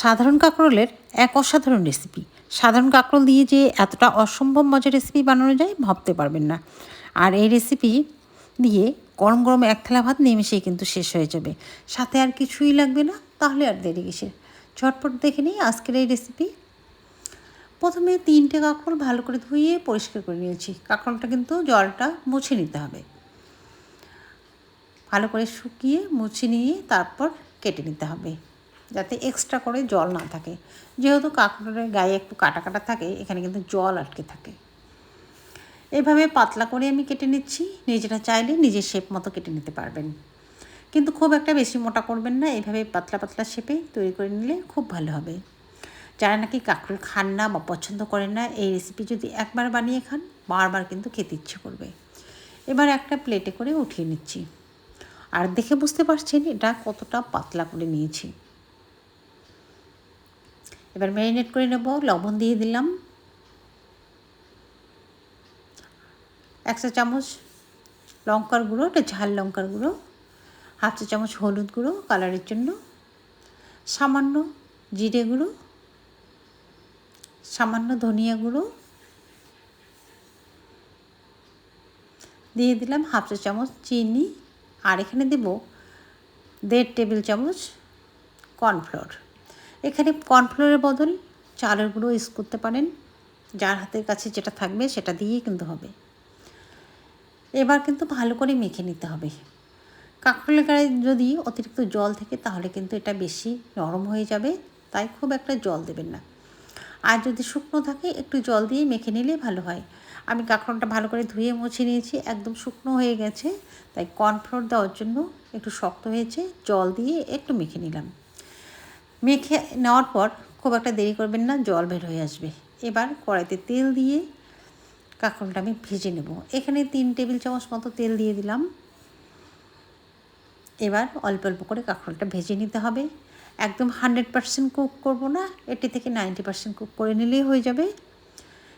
সাধারণ কাঁকরোলের এক অসাধারণ রেসিপি সাধারণ কাঁকরোল দিয়ে যে এতটা অসম্ভব মজার রেসিপি বানানো যায়, ভাবতে পারবেন না। আর এই রেসিপি দিয়ে গরম গরম এক থালা ভাত নিমেষেই কিন্তু শেষ হয়ে যাবে। সাথে আর কিছুই লাগবে না, তাহলে আর দেরি কিসের? ঝটপট দেখে নিই আজকের এই রেসিপি প্রথমে তিনটে কাঁকরোল ভালো করে ধুয়ে পরিষ্কার করে নিয়েছি। কাঁকরোলটা কিন্তু জলটা মুছে নিতে হবে। ভালো করে শুকিয়ে মুছে নিয়ে তারপর কেটে নিতে হবে। যাতে এক্সট্রা করে জল না থাকে। যেহেতু কাঁকড়ের গায়ে একটু কাটা কাটা থাকে, এখানে কিন্তু জল আটকে থাকে। এভাবে পাতলা করে আমি কেটে নিচ্ছি, নিজেরা চাইলে নিজের শেপ মতো কেটে নিতে পারবেন। কিন্তু খুব একটা বেশি মোটা করবেন না এইভাবে পাতলা পাতলা শেপে তৈরি করে নিলে খুব ভালো হবে। যারা নাকি কাঁকড়ের খান না বা পছন্দ করেন না, এই রেসিপি যদি একবার বানিয়ে খান, বারবার কিন্তু খেতে ইচ্ছে করবে। এবার একটা প্লেটে করে উঠিয়ে নিচ্ছি। আর দেখে বুঝতে পারছেন, এটা কতটা পাতলা করে নিয়েছি। এবার ম্যারিনেট করে নেব, লবণ দিয়ে দিলাম। এক চা চামচ লঙ্কার গুঁড়ো এটা ঝাল লঙ্কার গুঁড়ো, হাফ চা চামচ হলুদ গুঁড়ো কালারের জন্য, সামান্য জিরে গুঁড়ো, সামান্য ধনিয়া গুঁড়ো, দিয়ে দিলাম হাফ চা চামচ চিনি, আর এখানে দেব দেড় টেবিল চামচ কর্নফ্লোর। এখানে কর্নফ্লোরের বদল চালের গুঁড়ো ইউজ করতে পারেন। যার হাতের কাছে যেটা থাকবে সেটা দিয়েই কিন্তু হবে। এবার কিন্তু ভালো করে মেখে নিতে হবে। কাঁকড়ের গায়ে যদি অতিরিক্ত জল থাকে তাহলে কিন্তু এটা বেশি নরম হয়ে যাবে, তাই খুব একটা জল দেবেন না। আর যদি শুকনো থাকে একটু জল দিয়ে মেখে নিলে ভালো হয়। আমি কাঁকড়টা ভালো করে ধুয়ে মুছে নিয়েছি, একদম শুকনো হয়ে গেছে, তাই কর্নফ্লোর দেওয়ার জন্য একটু শক্ত হয়েছে, জল দিয়ে একটু মেখে নিলাম। মেখে নেওয়ার পর খুব একটা দেরি করবেন না, জল বের হয়ে আসবে। এবার কড়াইতে তেল দিয়ে কাঁকরোলটা আমি ভেজে নেব। এখানে তিন টেবিল চামচ মতো তেল দিয়ে দিলাম। এবার অল্প অল্প করে কাঁকরোলটা ভেজে নিতে হবে। একদম হান্ড্রেড পারসেন্ট কুক করব না, এটি থেকে নাইনটি পারসেন্ট কুক করে নিলেই হয়ে যাবে।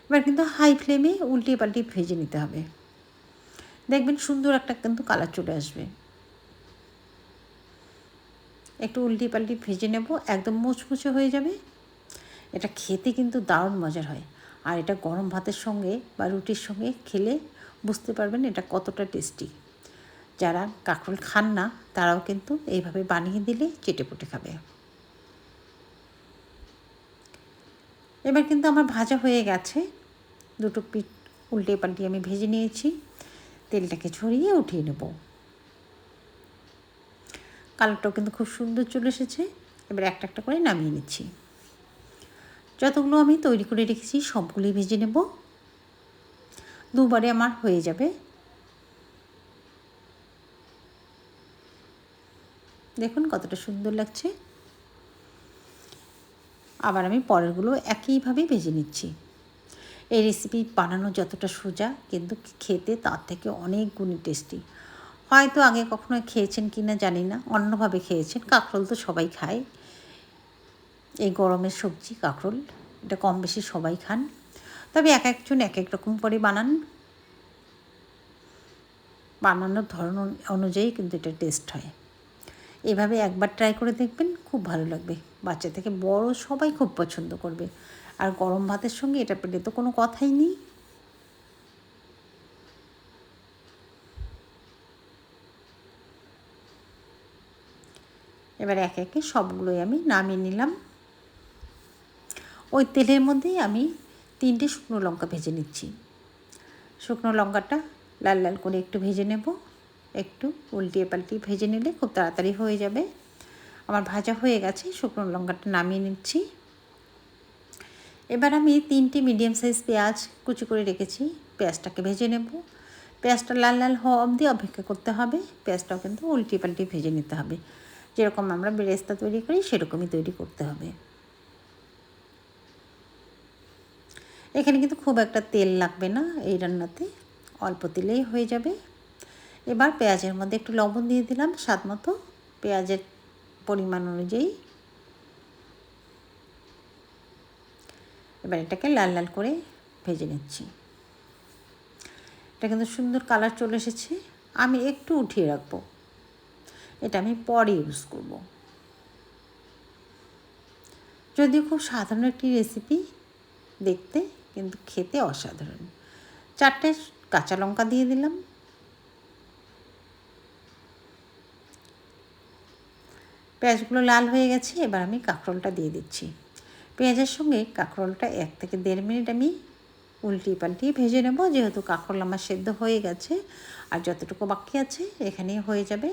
এবার কিন্তু হাই ফ্লেমে উল্টিয়ে পাল্টিয়ে ভেজে নিতে হবে। দেখবেন সুন্দর একটা কিন্তু কালার চলে আসবে। একটু উল্টি পাল্টি ভেজে নেব, একদম মুচমুচে হয়ে যাবে। এটা খেতে কিন্তু দারুণ মজার হয়। আর এটা গরম ভাতের সঙ্গে বা রুটির সঙ্গে খেলে বুঝতে পারবেন এটা কতটা টেস্টি যারা কাঁকরোল খান না, তারাও কিন্তু এইভাবে বানিয়ে দিলে চেটে পুটে খাবে। এবার কিন্তু আমার ভাজা হয়ে গেছে। দুটো পিঠ উল্টে পাল্টে আমি ভেজে নিয়েছি। তেলটাকে ছড়িয়ে উঠিয়ে নেব। কালারটাও কিন্তু খুব সুন্দর চলে এসেছে। এবার একটা একটা করে নামিয়ে নিচ্ছি। যতগুলো আমি তৈরি করে রেখেছি, সবগুলোই ভেজে নেব। দুবারে আমার হয়ে যাবে। দেখুন কতটা সুন্দর লাগছে। আবার আমি পরেরগুলো একইভাবে ভেজে নিচ্ছি। এই রেসিপি বানানো যতটা সোজা, কিন্তু খেতে তার থেকে অনেক গুণে টেস্টি হয়তো আগে কখনো খেয়েছেন কি না জানি না, অন্যভাবে খেয়েছেন। কাঁকরোল তো সবাই খায়। এই গরমের সবজি, কাঁকরোল, এটা কম বেশি সবাই খান। তবে এক একজন এক এক রকম করে বানান। বানানোর ধরন অনুযায়ী কিন্তু এটা টেস্ট হয়। এভাবে একবার ট্রাই করে দেখবেন, খুব ভালো লাগবে। বাচ্চা থেকে বড় সবাই খুব পছন্দ করবে। আর গরম ভাতের সঙ্গে এটা পেলে তো কোনো কথাই নেই। এবার একে একে সবগুলোই আমি নামিয়ে নিলাম। ওই তেলের মধ্যেই আমি তিনটে শুকনো লঙ্কা ভেজে নিচ্ছি। শুকনো লঙ্কাটা লাল লাল করে একটু ভেজে নেব। একটু উল্টিয়ে পাল্টিয়ে ভেজে নিলে খুব তাড়াতাড়ি হয়ে যাবে। আমার ভাজা হয়ে গেছে, শুকনো লঙ্কাটা নামিয়ে নিচ্ছি। এবার আমি তিনটি মিডিয়াম সাইজ পেঁয়াজ কুচি করে রেখেছি। পেঁয়াজটাকে ভেজে নেব। পেঁয়াজটা লাল লাল হওয়া অবধি অপেক্ষা করতে হবে। পেঁয়াজটাও কিন্তু উল্টিয়ে পাল্টিয়ে ভেজে নিতে হবে। যেরকম আমরা বেরেস্তা তৈরি করি, সেরকমই তৈরি করতে হবে। এখানে কিন্তু খুব একটা তেল লাগবে না এই রান্নাতে, অল্প তেলেই হয়ে যাবে। এবার পেঁয়াজের মধ্যে একটু লবণ দিয়ে দিলাম স্বাদ মতো। পেঁয়াজের পরিমাণ অনুযায়ী। এবার এটাকে লাল লাল করে ভেজে নিচ্ছি। এটা কিন্তু সুন্দর কালার চলে এসেছে। আমি একটু উঠিয়ে রাখব। এটা আমি পরে ইউজ করব। যদিও খুব সাধারণ একটি রেসিপি দেখতে, কিন্তু খেতে অসাধারণ। চারটে কাঁচা লঙ্কা দিয়ে দিলাম। পেঁয়াজগুলো লাল হয়ে গেছে, এবার আমি কাঁকরোলটা দিয়ে দিচ্ছি। পেঁয়াজের সঙ্গে কাঁকরোলটা এক থেকে দেড় মিনিট আমি উল্টিয়ে পাল্টিয়ে ভেজে নেব, যেহেতু কাঁকরোল আমার সেদ্ধ হয়ে গেছে, আর যতটুকু বাকি আছে এখানেই হয়ে যাবে।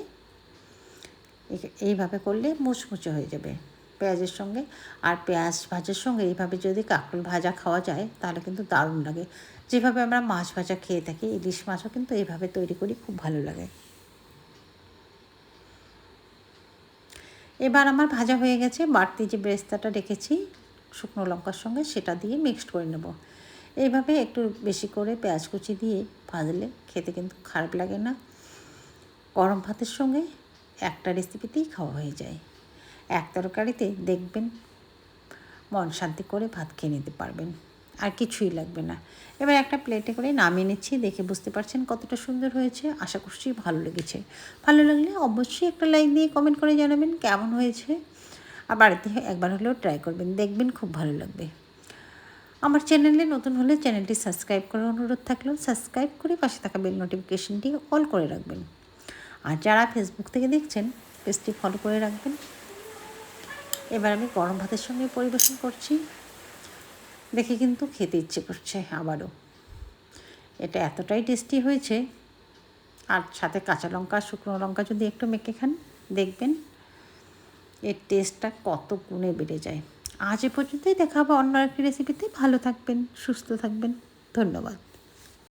এইভাবে করলে মুচমুচে হয়ে যাবে পেঁয়াজের সঙ্গে। আর পেঁয়াজ ভাজার সঙ্গে এইভাবে যদি কাঁকরোল ভাজা খাওয়া যায়, তাহলে কিন্তু দারুণ লাগে। যেভাবে আমরা মাছ ভাজা খেয়ে থাকি, ইলিশ মাছও কিন্তু এইভাবে তৈরি করি, খুব ভালো লাগে। এবার আমার ভাজা হয়ে গেছে, বাড়তি যে ব্রেস্তাটা রেখেছি শুকনো লঙ্কার সঙ্গে, সেটা দিয়ে মিক্সড করে নেব। এইভাবে একটু বেশি করে পেঁয়াজ কুচি দিয়ে ভাজলে খেতে কিন্তু খারাপ লাগে না। গরম ভাতের সঙ্গে একটা রেসিপিতেই খাওয়া হয়ে যায়। এক তরকারিতে দেখবেন মন শান্তি করে ভাত খেয়ে নিতে পারবেন, আর কিছুই লাগবে না। এবার একটা প্লেটে করে নামিয়ে নিচ্ছি, দেখে বুঝতে পারছেন কতটা সুন্দর হয়েছে। আশা করছি ভালো লেগেছে। ভালো লাগলে অবশ্যই একটা লাইক দিয়ে কমেন্ট করে জানাবেন কেমন হয়েছে। আর বাড়িতে একবার হলেও ট্রাই করবেন, দেখবেন খুব ভালো লাগবে। আমার চ্যানেলে নতুন হলে চ্যানেলটি সাবস্ক্রাইব করার অনুরোধ থাকলেও সাবস্ক্রাইব করে পাশে থাকা বেল নোটিফিকেশনটি অল করে রাখবেন। আর যারা ফেসবুক থেকে দেখছেন, পেজটি ফলো করে রাখবেন। এবার আমি গরম ভাতের সঙ্গে পরিবেশন করছি। দেখে কিন্তু খেতে ইচ্ছে করছে আবারও। এটা এতটাই টেস্টি হয়েছে। আর সাথে কাঁচা লঙ্কা, শুকনো লঙ্কা যদি একটু মেখে খান, দেখবেন এর টেস্টটা কত গুণে বেড়ে যায়। আজ এ পর্যন্তই দেখা অন্য একটি রেসিপিতে ভালো থাকবেন, সুস্থ থাকবেন। ধন্যবাদ।